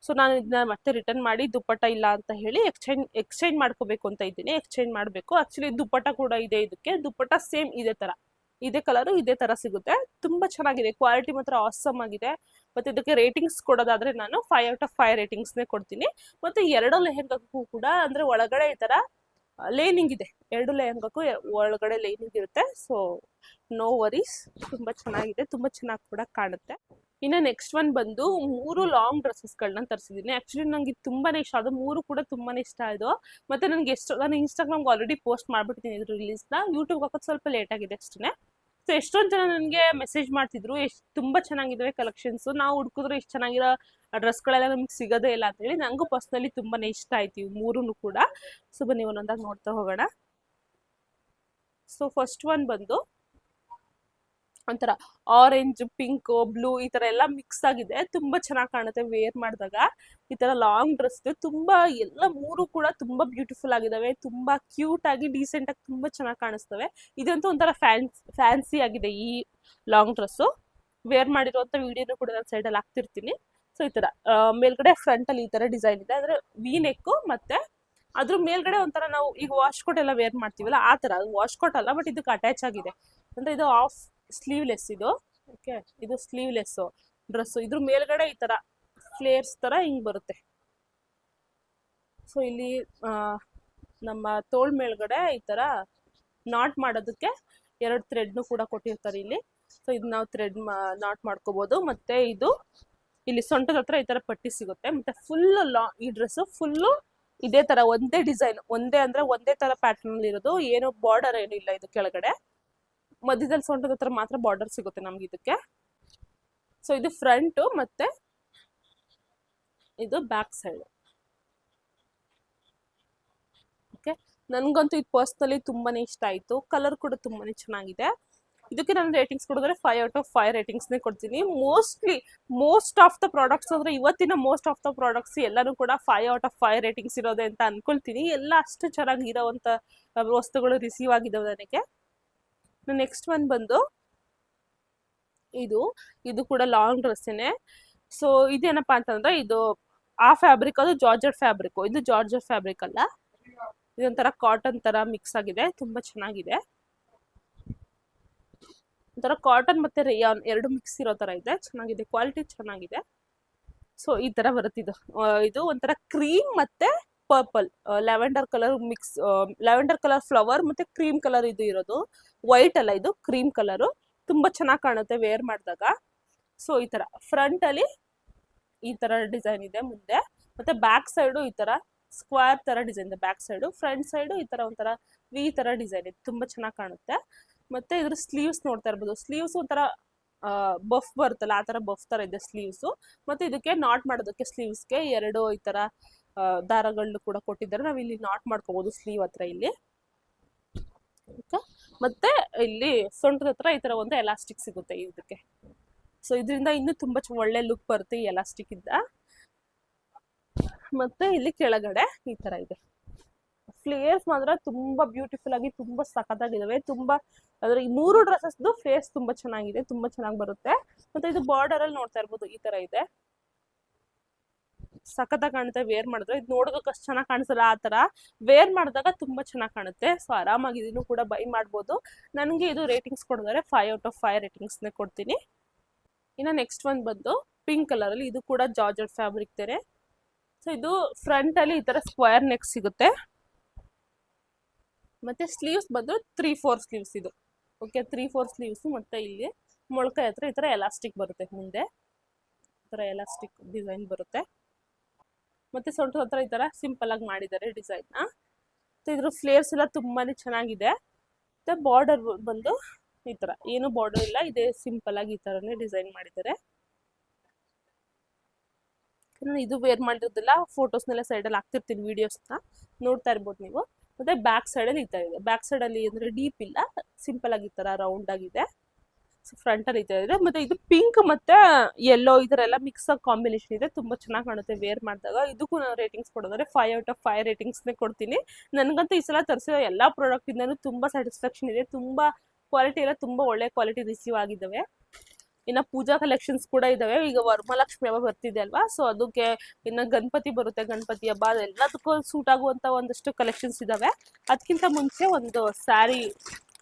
ಸೊ ನಾನು ಇದನ್ನ ಮತ್ತೆ ರಿಟರ್ನ್ ಮಾಡಿ ದುಪ್ಪಟ ಇಲ್ಲ ಅಂತ ಹೇಳಿ ಎಕ್ಸ್ಚೇಂಜ್ ಎಕ್ಸ್ಚೇಂಜ್ ಮಾಡ್ಕೋಬೇಕು ಅಂತ ಇದ್ದೀನಿ. ಎಕ್ಸ್ಚೇಂಜ್ ಮಾಡಬೇಕು. ಆಕ್ಚುಲಿ ದುಪ್ಪಟ ಕೂಡ ಇದೆ ಇದಕ್ಕೆ. ದುಪ್ಪಟ ಸೇಮ್ ಇದೇ ತರ. ಇದೇ ಕಲರು ಇದೇ ತರ ಸಿಗುತ್ತೆ. ತುಂಬಾ ಚೆನ್ನಾಗಿದೆ. ಕ್ವಾಲಿಟಿ ಮಾತ್ರ ಆಸಮ್ ಆಗಿದೆ. ಮತ್ತೆ ಇದಕ್ಕೆ ರೇಟಿಂಗ್ಸ್ ಕೊಡೋದಾದ್ರೆ ನಾನು ಫೈವ್ ಔಟ್ ಆಫ್ ಫೈವ್ ರೇಟಿಂಗ್ಸ್ನೇ ಕೊಡ್ತೀನಿ. ಮತ್ತೆ ಎರಡು ಲೆಹೆಂಗಕ್ಕೂ ಕೂಡ ಅಂದ್ರೆ ಒಳಗಡೆ ಈ ತರ ಲೇನಿಂಗ್ ಇದೆ. ಎರಡು ಲೆಹಂಗಕ್ಕೂ ಒಳಗಡೆ ಲೈನಿಂಗ್ ಇರುತ್ತೆ. ಸೊ ನೋ ವರೀಸ್ ತುಂಬಾ ಚೆನ್ನಾಗಿದೆ. ತುಂಬಾ ಚೆನ್ನಾಗಿ ಕೂಡ ಕಾಣುತ್ತೆ. ಇನ್ನು ನೆಕ್ಸ್ಟ್ ಒನ್ ಬಂದು ಮೂರು ಲಾಂಗ್ ಡ್ರೆಸ್ಸಸ್ಗಳನ್ನ ತರಿಸಿದ್ದೀನಿ ಆ್ಯಕ್ಚುಲಿ ನಂಗೆ ಇದು ತುಂಬಾನೇ ಇಷ್ಟ. ಅದು ಮೂರು ಕೂಡ ತುಂಬಾನೇ ಇಷ್ಟ ಆಯ್ತು ಮತ್ತೆ ನನಗೆ ಎಷ್ಟು, ನಾನು ಇನ್ಸ್ಟಾಗ್ರಾಮ್ಗೆ ಆಲ್ರೆಡಿ ಪೋಸ್ಟ್ ಮಾಡ್ಬಿಟ್ಟಿದ್ದೀನಿ ಇದ್ರ ರಿಲೀಸ್ನ ಯೂಟ್ಯೂಬ್ ಹಾಕೋದು ಸ್ವಲ್ಪ ಲೇಟ್ ಆಗಿದೆ ಅಷ್ಟೇ ಸೊ ಎಷ್ಟೊಂದು ಜನ ನನಗೆ ಮೆಸೇಜ್ ಮಾಡ್ತಿದ್ರು. ಎಷ್ಟು, ತುಂಬಾ ಚೆನ್ನಾಗಿದ್ದಾವೆ ಕಲೆಕ್ಷನ್ಸ್ ನಾವು ಹುಡ್ಕಿದ್ರು ಇಷ್ಟು ಚೆನ್ನಾಗಿರೋ ಡ್ರೆಸ್ಗಳೆಲ್ಲ ನಮ್ಗೆ ಸಿಗೋದೇ ಇಲ್ಲ ಅಂತೇಳಿ ನನಗೂ ಪರ್ಸ್ನಲಿ ತುಂಬಾನೇ ಇಷ್ಟ ಆಯ್ತು ಇವು ಮೂರೂ ಕೂಡ. ಸೊ ಬನ್ನಿ ಒಂದೊಂದಾಗಿ ನೋಡ್ತಾ ಹೋಗೋಣ. ಸೊ ಫಸ್ಟ್ ಒನ್ ಬಂದು ಒಂಥರ ಆರೆಂಜ್ ಪಿಂಕ್ ಬ್ಲೂ ಈ ತರ ಎಲ್ಲ ಮಿಕ್ಸ್ ಆಗಿದೆ. ತುಂಬಾ ಚೆನ್ನಾಗಿ ಕಾಣುತ್ತೆ ವೇರ್ ಮಾಡಿದಾಗ. ಈ ತರ ಲಾಂಗ್ ಡ್ರೆಸ್ ತುಂಬಾ ಎಲ್ಲ ಮೂರು ಕೂಡ ತುಂಬಾ ಬ್ಯೂಟಿಫುಲ್ ಆಗಿದಾವೆ. ತುಂಬಾ ಕ್ಯೂಟ್ ಆಗಿ ಡೀಸೆಂಟ್ ಆಗಿ ತುಂಬಾ ಚೆನ್ನಾಗಿ ಕಾಣಿಸ್ತವೆ. ಇದಂತೂ ಒಂಥರ ಫ್ಯಾನ್ಸ್ ಫ್ಯಾನ್ಸಿ ಆಗಿದೆ ಈ ಲಾಂಗ್ ಡ್ರೆಸ್ಸು ವೇರ್ ಮಾಡಿರುವಂತ ವಿಡಿಯೋನು ಕೂಡ ನಾನು ಸೈಡಲ್ಲಿ ಹಾಕ್ತಿರ್ತೀನಿ. ಸೊ ಈ ತರ ಮೇಲ್ಗಡೆ ಫ್ರಂಟ್ ಅಲ್ಲಿ ಈ ತರ ಡಿಸೈನ್ ಇದೆ. ಅಂದ್ರೆ ವಿ ನೆಕ್ ಮತ್ತೆ ಅದ್ರ ಮೇಲ್ಗಡೆ ಒಂಥರ ನಾವು ಈಗ ವಾಶ್ ಕೋಟ್ ಎಲ್ಲ ವೇರ್ ಮಾಡ್ತೀವಲ್ಲ, ಆ ತರ. ವಾಶ್ಕೋಟ್ ಅಲ್ಲ ಬಟ್ ಇದಕ್ಕೆ ಅಟ್ಯಾಚ್ ಆಗಿದೆ. ಅಂದ್ರೆ ಇದು ಆಫ್ ಸ್ಲೀವ್ಲೆಸ್ ಇದು. ಓಕೆ ಇದು ಸ್ಲೀವ್ಲೆಸ್ ಡ್ರೆಸ್ ಇದ್ರ ಮೇಲ್ಗಡೆ ಈ ತರ ಫ್ಲೇರ್ಸ್ ತರ ಹಿಂಗ್ ಬರುತ್ತೆ. ಸೊ ಇಲ್ಲಿ ನಮ್ಮ ತೋಳ್ ಮೇಲ್ಗಡೆ ಈ ತರ ನಾಟ್ ಮಾಡೋದಕ್ಕೆ ಎರಡು ಥ್ರೆಡ್ನು ಕೂಡ ಕೊಟ್ಟಿರ್ತಾರೆ ಇಲ್ಲಿ. ಸೊ ಇದು ನಾವು ಥ್ರೆಡ್ ನಾಟ್ ಮಾಡ್ಕೋಬಹುದು ಮತ್ತೆ ಇದು ಇಲ್ಲಿ ಸೊಂಟದ ಹತ್ರ ಈ ತರ ಪಟ್ಟಿ ಸಿಗುತ್ತೆ. ಮತ್ತೆ ಫುಲ್ ಲಾ, ಈ ಡ್ರೆಸ್ ಫುಲ್ಲು ಇದೇ ತರ ಒಂದೇ ಡಿಸೈನ್ ಒಂದೇ ಅಂದ್ರೆ ಒಂದೇ ತರ ಪ್ಯಾಟರ್ನ್ ಇರೋದು. ಏನು ಬಾರ್ಡರ್ ಏನು ಇಲ್ಲ ಇದು ಕೆಳಗಡೆ. ಮಧ್ಯದಲ್ಲಿ ಸೊಂಟದ ಹತ್ರ ಮಾತ್ರ ಬಾರ್ಡರ್ ಸಿಗುತ್ತೆ ನಮ್ಗೆ ಇದಕ್ಕೆ. ಸೊ ಇದು ಫ್ರಂಟ್ ಮತ್ತೆ ಇದು ಬ್ಯಾಕ್ ಸೈಡ್ ಓಕೆ ನನಗಂತೂ ಇದು ಪರ್ಸ್ನಲಿ ತುಂಬಾನೇ ಇಷ್ಟ ಆಯ್ತು. ಕಲರ್ ಕೂಡ ತುಂಬಾನೇ ಚೆನ್ನಾಗಿದೆ. ಇದಕ್ಕೆ ನಾನು ರೇಟಿಂಗ್ಸ್ ಕೊಡಿದ್ರೆ ಫೈವ್ ಔಟ್ ಆಫ್ ಫೈವ್ ರೇಟಿಂಗ್ಸ್ನೇ ಕೊಡ್ತೀನಿ. Mostly most of the products ಅಂದ್ರೆ ಇವತ್ತಿನ ಮೋಸ್ಟ್ ಆಫ್ ದ ಪ್ರಾಡಕ್ಟ್ಸ್ ಎಲ್ಲಾನು ಕೂಡ five out of five ratings ಇರೋದೆ ಅಂತ ಅನ್ಕೊಳ್ತೀನಿ. ಎಲ್ಲ ಅಷ್ಟು ಚೆನ್ನಾಗಿ ಇರೋವಂಥ ವಸ್ತುಗಳು ರಿಸೀವ್ ಆಗಿದಾವೆ ನನಗೆ. ನೆಕ್ಸ್ಟ್ ಒನ್ ಬಂದು ಇದು ಇದು ಕೂಡ ಲಾಂಗ್ ಡ್ರೆಸ್ಸೇನೆ ಸೊ ಇದೇನಪ್ಪ ಅಂತಂದ್ರೆ ಇದು ಆ ಫ್ಯಾಬ್ರಿಕ್ ಅದು ಜಾರ್ಜೆಟ್ ಫ್ಯಾಬ್ರಿಕ್ ಇದು ಜಾರ್ಜೆಟ್ ಫ್ಯಾಬ್ರಿಕ್ ಅಲ್ಲ. ಇದೊಂಥರ ಕಾಟನ್ ತರ ಮಿಕ್ಸ್ ಆಗಿದೆ. ತುಂಬಾ ಚೆನ್ನಾಗಿದೆ. ಒಂಥರ ಕಾಟನ್ ಮತ್ತೆ ರೇಯಾನ್ ಎರಡು ಮಿಕ್ಸ್ ಇರೋ ತರ ಇದೆ. ಚೆನ್ನಾಗಿದೆ ಕ್ವಾಲಿಟಿ ಚೆನ್ನಾಗಿದೆ. ಸೊ ಈ ತರ ಬರುತ್ತೆ ಇದು. ಆ, ಇದು ಒಂಥರ ಕ್ರೀಮ್ ಮತ್ತೆ purple lavender colour mix lavender colour flower ಮತ್ತೆ ಕ್ರೀಮ್ ಕಲರ್ ಇದು ಇರೋದು. ವೈಟ್ ಅಲ್ಲ ಇದು ಕ್ರೀಮ್ ಕಲರು ತುಂಬಾ ಚೆನ್ನಾಗಿ ಕಾಣುತ್ತೆ ವೇರ್ ಮಾಡಿದಾಗ. ಸೊ ಈ ತರ. ಫ್ರಂಟ್ ಅಲ್ಲಿ ಈ ತರ ಡಿಸೈನ್ ಇದೆ ಮುಂದೆ. ಮತ್ತೆ ಬ್ಯಾಕ್ ಸೈಡು ಈ ತರ ಸ್ಕ್ವೇರ್ ತರ ಡಿಸೈನ್ ಇದೆ. ಬ್ಯಾಕ್ ಸೈಡು ಫ್ರಂಟ್ ಸೈಡು ಈ ತರ ಒಂಥರ ವಿ ತರ ಡಿಸೈನ್ ಇದೆ. ತುಂಬಾ ಚೆನ್ನಾಗಿ ಕಾಣುತ್ತೆ. ಮತ್ತೆ ಇದ್ರ ಸ್ಲೀವ್ಸ್ ನೋಡ್ತಾ ಇರ್ಬೋದು. ಸ್ಲೀವ್ಸ್ ಒಂಥರ ಬಫ್ ಬರುತ್ತಲ್ಲ, ಆ ತರ ಬಫ್ ಥರ ಇದೆ ಸ್ಲೀವ್ಸ್ ಮತ್ತೆ ಇದಕ್ಕೆ ನಾಟ್ ಮಾಡೋದಕ್ಕೆ ಸ್ಲೀವ್ಸ್ಗೆ ಎರಡು ಈ ತರ ದಾರಗಳನ್ನ ಕೂಡ ಕೊಟ್ಟಿದ್ದಾರೆ. ನಾವು ಇಲ್ಲಿ ನಾಟ್ ಮಾಡ್ಕೋಬಹುದು ಸ್ಲೀವ್ ಹತ್ರ ಇಲ್ಲಿ. ಓಕೆ ಮತ್ತೆ ಇಲ್ಲಿ ಸೊಂಟದ ಹತ್ರ ಈ ತರ ಒಂದು ಎಲಾಸ್ಟಿಕ್ ಸಿಗುತ್ತೆ ಇದಕ್ಕೆ. ಸೊ ಇದರಿಂದ ಇನ್ನೂ ತುಂಬಾ ಒಳ್ಳೆ ಲುಕ್ ಬರುತ್ತೆ ಈ ಎಲಾಸ್ಟಿಕ್ ಇಂದ. ಮತ್ತೆ ಇಲ್ಲಿ ಕೆಳಗಡೆ ಈ ತರ ಇದೆ. ಫ್ಲೇರ್ಸ್ ಮಾತ್ರ ತುಂಬಾ ಬ್ಯೂಟಿಫುಲ್ ಆಗಿ ತುಂಬಾ ಸಖತ್ತಾಗಿದಾವೆ ತುಂಬಾ ಅಂದ್ರೆ ಈ ಮೂರು ಡ್ರೆಸ್ಸಸ್ದು ಫೇಸ್ ತುಂಬಾ ಚೆನ್ನಾಗಿದೆ, ತುಂಬಾ ಚೆನ್ನಾಗಿ ಬರುತ್ತೆ. ಮತ್ತೆ ಇದು ಬಾರ್ಡರ್ ಅಲ್ಲಿ ನೋಡ್ತಾ ಇರ್ಬೋದು, ಈ ತರ ಇದೆ. ಸಖತ್ತಾಗಿ ಕಾಣುತ್ತೆ ವೇರ್ ಮಾಡಿದ್ರೆ. ಇದು ನೋಡೋದಕ್ಕೆ ಅಷ್ಟು ಚೆನ್ನಾಗಿ ಕಾಣಿಸಲ್ಲ, ಆ ತರ. ವೇರ್ ಮಾಡಿದಾಗ ತುಂಬಾ ಚೆನ್ನಾಗಿ ಕಾಣುತ್ತೆ. ಸೊ ಆರಾಮಾಗಿ ಇದನ್ನು ಕೂಡ ಬೈ ಮಾಡ್ಬೋದು. ನನಗೆ ಇದು ರೇಟಿಂಗ್ಸ್ ಕೊಡಿದ್ರೆ ಫೈವ್ ಔಟ್ ಆಫ್ ಫೈವ್ ರೇಟಿಂಗ್ಸ್ನೇ ಕೊಡ್ತೀನಿ. ಇನ್ನು ನೆಕ್ಸ್ಟ್ ಒಂದು ಬಂದು ಪಿಂಕ್ ಕಲರಲ್ಲಿ ಇದು ಕೂಡ ಜಾರ್ಜೆಟ್ ಫ್ಯಾಬ್ರಿಕ್ ತೆರೆ. ಸೊ ಇದು ಫ್ರಂಟಲ್ಲಿ ಈ ಥರ ಸ್ಕ್ವೇರ್ ನೆಕ್ ಸಿಗುತ್ತೆ. ಮತ್ತೆ ಸ್ಲೀವ್ಸ್ ಬಂದು ತ್ರೀ ಫೋರ್ ಸ್ಲೀವ್ಸ್ ಇದು. ಓಕೆ ತ್ರೀ ಫೋರ್ ಸ್ಲೀವ್ಸ್ ಮತ್ತೆ ಇಲ್ಲಿ ಮೊಳಕೆ ಹತ್ರ ಈ ಥರ ಎಲಾಸ್ಟಿಕ್ ಬರುತ್ತೆ ಮುಂದೆ. ಈ ಥರ ಎಲಾಸ್ಟಿಕ್ ಡಿಸೈನ್ ಬರುತ್ತೆ. ಮತ್ತೆ ಸೊಂಟ ಹತ್ರ ಈ ಥರ ಸಿಂಪಲ್ ಆಗಿ ಮಾಡಿದ್ದಾರೆ ಡಿಸೈನ್ನ ಮತ್ತೆ ಇದ್ರ ಫ್ಲೇರ್ಸ್ ಎಲ್ಲ ತುಂಬಾನೇ ಚೆನ್ನಾಗಿದೆ. ಮತ್ತೆ ಬಾರ್ಡರ್ ಬಂದು ಈ ಥರ ಏನು ಬಾರ್ಡರ್ ಇಲ್ಲ, ಇದೇ ಸಿಂಪಲ್ ಆಗಿ ಈ ಥರನೇ ಡಿಸೈನ್ ಮಾಡಿದ್ದಾರೆ. ಇದು ವೇರ್ ಮಾಡಿರೋದಿಲ್ಲ ಫೋಟೋಸ್ನೆಲ್ಲ ಸೈಡಲ್ಲಿ ಹಾಕ್ತಿರ್ತೀನಿ ವೀಡಿಯೋಸ್ನ ನೋಡ್ತಾ ಇರ್ಬೋದು ನೀವು. ಮತ್ತೆ ಬ್ಯಾಕ್ ಸೈಡಲ್ಲಿ ಈ ಥರ ಇದೆ. ಬ್ಯಾಕ್ ಸೈಡಲ್ಲಿ ಅಂದರೆ ಡೀಪ್ ಇಲ್ಲ. ಸಿಂಪಲ್ ಆಗಿ ಈ ಥರ ರೌಂಡ್ ಆಗಿದೆ. ಫ್ರಂಟಲ್ಲಿ ಈ ಥರ ಇದೆ. ಮತ್ತೆ ಇದು ಪಿಂಕ್ ಮತ್ತೆ ಯೆಲ್ಲೋ ಥರ ಎಲ್ಲ ಮಿಕ್ಸ್ ಆಗಿ ಕಾಂಬಿನೇಷನ್ ಇದೆ. ತುಂಬ ಚೆನ್ನಾಗಿ ಕಾಣುತ್ತೆ ವೇರ್ ಮಾಡಿದಾಗ. ಇದಕ್ಕೂ ನಾನು ರೇಟಿಂಗ್ಸ್ ಕೊಡೋದ್ರೆ ಫೈವ್ ಔಟ್ ಆಫ್ ಫೈವ್ ರೇಟಿಂಗ್ಸ್ನೇ ಕೊಡ್ತೀನಿ. ನನಗಂತೂ ಈ ಸಲ ತರಿಸಿರೋ ಎಲ್ಲ ಪ್ರಾಡಕ್ಟಿಂದನೂ ತುಂಬ ಸ್ಯಾಟಿಸ್ಫ್ಯಾಕ್ಷನ್ ಇದೆ. ತುಂಬ ಕ್ವಾಲಿಟಿ ಎಲ್ಲ ತುಂಬ ಒಳ್ಳೆ ಕ್ವಾಲಿಟಿ ರಿಸೀವ್ ಆಗಿದ್ದಾವೆ. ಇನ್ನು ಪೂಜಾ ಕಲೆಕ್ಷನ್ಸ್ ಕೂಡ ಇದಾವೆ. ಈಗ ವರಮಹಾಲಕ್ಷ್ಮಿ ಹಬ್ಬ ಬರ್ತಿದೆ ಅಲ್ವಾ? ಸೊ ಅದಕ್ಕೆ ಇನ್ನ ಗಣಪತಿ ಬರುತ್ತೆ, ಗಣಪತಿ ಹಬ್ಬ ಅದೆಲ್ಲದಕ್ಕೂ ಸೂಟ್ ಆಗುವಂತ ಒಂದಷ್ಟು ಕಲೆಕ್ಷನ್ಸ್ ಇದಾವೆ. ಅದಕ್ಕಿಂತ ಮುಂಚೆ ಒಂದು ಸ್ಯಾರಿ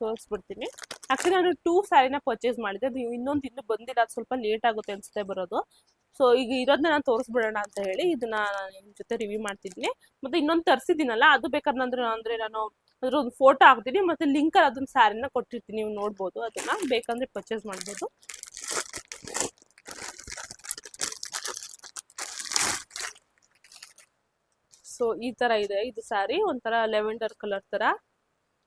ತೋರಿಸ್ಬಿಡ್ತೀನಿ. ಆಕ್ಚುಲಿ ನಾನು ಟೂ ಸ್ಯಾರಿನ ಪರ್ಚೇಸ್ ಮಾಡಿದೆ ಅದು ಇನ್ನೊಂದು ಇನ್ನೂ ಬಂದಿಲ್ಲ, ಅದು ಸ್ವಲ್ಪ ಲೇಟ್ ಆಗುತ್ತೆ ಅನ್ಸುತ್ತೆ ಬರೋದು. ಸೊ ಈಗ ಇರೋದನ್ನ ನಾನು ತೋರಿಸ್ಬಿಡೋಣ ಅಂತ ಹೇಳಿ ಇದನ್ನ ನಾನು ನಿಮ್ಮ ಜೊತೆ ರಿವ್ಯೂ ಮಾಡ್ತಿದ್ದೀನಿ. ಮತ್ತೆ ಇನ್ನೊಂದು ತರಿಸಿದ್ದೀನಲ್ಲ, ಅದು ಬೇಕಾದ್ರೆ ಅಂದ್ರೆ ಅಂದ್ರೆ ನಾನು ಅದ್ರ ಒಂದು ಫೋಟೋ ಹಾಕ್ತೀನಿ. ಮತ್ತೆ ಲಿಂಕಲ್ಲಿ ಅದನ್ನ ಸ್ಯಾರಿನ ಕೊಟ್ಟಿರ್ತೀನಿ, ನೀವು ನೋಡ್ಬೋದು. ಅದನ್ನ ಬೇಕಂದ್ರೆ ಪರ್ಚೇಸ್ ಮಾಡ್ಬೋದು. ಸೊ ಈ ತರ ಇದೆ. ಇದು ಸ್ಯಾರಿ ಒಂಥರ ಲೆವೆಂಡರ್ ಕಲರ್ ತರ.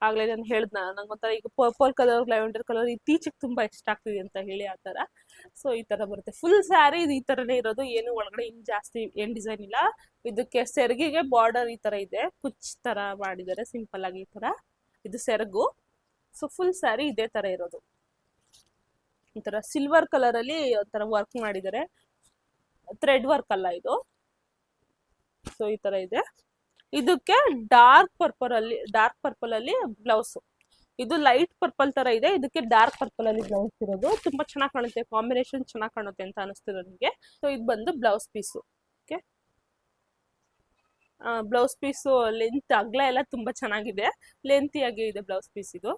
ಆಗ್ಲೇ ನಾನು ಹೇಳ್ದ ನಂಗೆ ಒಂಥರ ಈಗ ಪರ್ಪಲ್ ಕಲರ್ ಲೆವೆಂಡರ್ ಕಲರ್ ಇತ್ತೀಚೆಗೆ ತುಂಬಾ ಇಷ್ಟ ಆಗ್ತಿದೆ ಅಂತ ಹೇಳಿ ಆ ತರ. ಸೊ ಈ ತರ ಬರುತ್ತೆ. ಫುಲ್ ಸ್ಯಾರಿ ಇದು ಈ ತರನೇ ಇರೋದು. ಏನು ಒಳಗಡೆ ಇನ್ ಜಾಸ್ತಿ ಏನ್ ಡಿಸೈನ್ ಇಲ್ಲ. ಇದಕ್ಕೆ ಸೆರಗಿಗೆ ಬಾರ್ಡರ್ ಈ ತರ ಇದೆ. ಕುಚ್ ತರ ಮಾಡಿದ್ದಾರೆ. ಸಿಂಪಲ್ ಆಗಿ ಈ ತರ. ಇದು ಸೆರಗು. ಸೊ ಫುಲ್ ಸ್ಯಾರಿ ಇದೇ ತರ ಇರೋದು. ಒಂಥರ ಸಿಲ್ವರ್ ಕಲರ್ ಅಲ್ಲಿ ಒಂಥರ ವರ್ಕ್ ಮಾಡಿದ್ದಾರೆ. ಥ್ರೆಡ್ ವರ್ಕ್ ಅಲ್ಲ ಇದು. ಸೊ ಈ ತರ ಇದೆ. ಇದಕ್ಕೆ ಡಾರ್ಕ್ ಪರ್ಪಲ್ ಅಲ್ಲಿ ಡಾರ್ಕ್ ಪರ್ಪಲ್ ಅಲ್ಲಿ ಬ್ಲೌಸ್ ಇದು ಲೈಟ್ ಪರ್ಪಲ್ ತರ ಇದೆ. ಇದಕ್ಕೆ ಡಾರ್ಕ್ ಪರ್ಪಲ್ ಅಲ್ಲಿ ಬ್ಲೌಸ್ ಇರೋದು. ತುಂಬಾ ಚೆನ್ನಾಗಿ ಕಾಣುತ್ತೆ. ಕಾಂಬಿನೇಷನ್ ಚೆನ್ನಾಗಿ ಕಾಣುತ್ತೆ ಅಂತ ಅನಿಸ್ತಿದೆ ನಿಮಗೆ. ಸೊ ಇದು ಬಂದು blouse piece okay blouse piece length ಅಗ್ಲ ಎಲ್ಲ ತುಂಬಾ ಚೆನ್ನಾಗಿದೆ. ಲೆಂತಿಯಾಗಿ ಇದೆ ಬ್ಲೌಸ್ ಪೀಸ್ ಇದು.